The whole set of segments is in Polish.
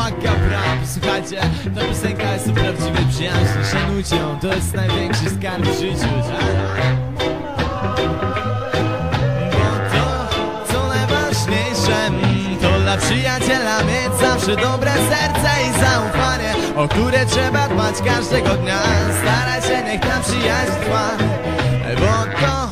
makabra Słuchajcie, ta piosenka jest o prawdziwej przyjaźni Szanujcie ją, to jest największy skarb w życiu tak? Bo to, co najważniejsze To dla przyjaciela mieć zawsze dobre serce i zaufanie O które trzeba dbać każdego dnia Staraj się, niech ta przyjaźń trwa Bo to,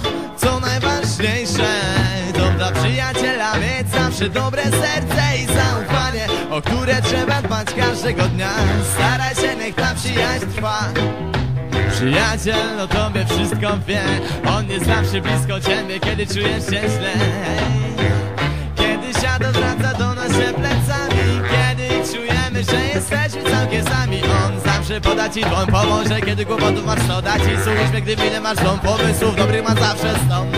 zawsze dobre serce i zaufanie O które trzeba dbać każdego dnia. Staraj się, niech ta przyjaźń trwa. Przyjaciel o tobie wszystko wie. On jest zawsze blisko ciebie, kiedy czujesz się źle. Kiedy świat odwraca do nas się plecami. Kiedy czujemy, że jesteśmy całkiem sami. On zawsze poda ci dłoń, pomoże Kiedy kłopotów masz, to da ci. Słuchaj Gdy winę masz dom pomysłów Dobrych ma zawsze stąd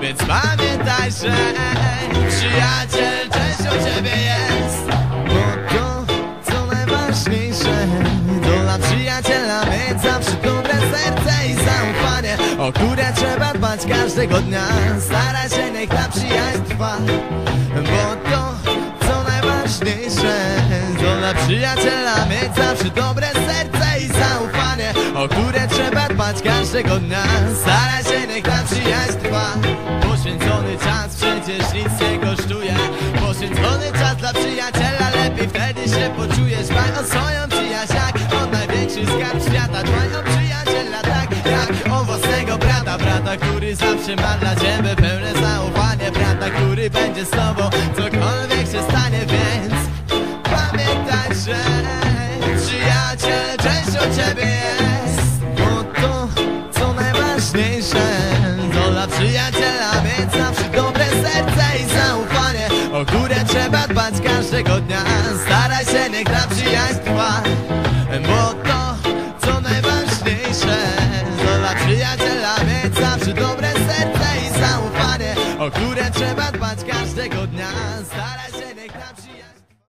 Więc pamiętaj, że Przyjaciel częścią ciebie jest. Bo to, co najważniejsze To dla przyjaciela mieć zawsze dobre serce i zaufanie O które trzeba dbać każdego dnia. Staraj się, niech ta przyjaźń trwa. Bo to, co najważniejsze To dla przyjaciela mieć zawsze dobre serce i zaufanie O które trzeba dbać każdego dnia. Staraj się, niech ta przyjaźń trwa. Poświęcony czas przecież nic swoją przyjaźń jak o największy skarb świata. Dbaj o przyjaciela tak jak o własnego brata. Brata, który zawsze ma dla ciebie pełne zaufanie. Brata, który będzie z tobą cokolwiek się stanie. Więc pamiętaj, że przyjaciel częścią ciebie jest każdego dnia. Staraj się, niech ta przyjaźń trwa Bo to, co najważniejsze dla przyjaciela mieć zawsze dobre serce i zaufanie O które trzeba dbać każdego dnia. Staraj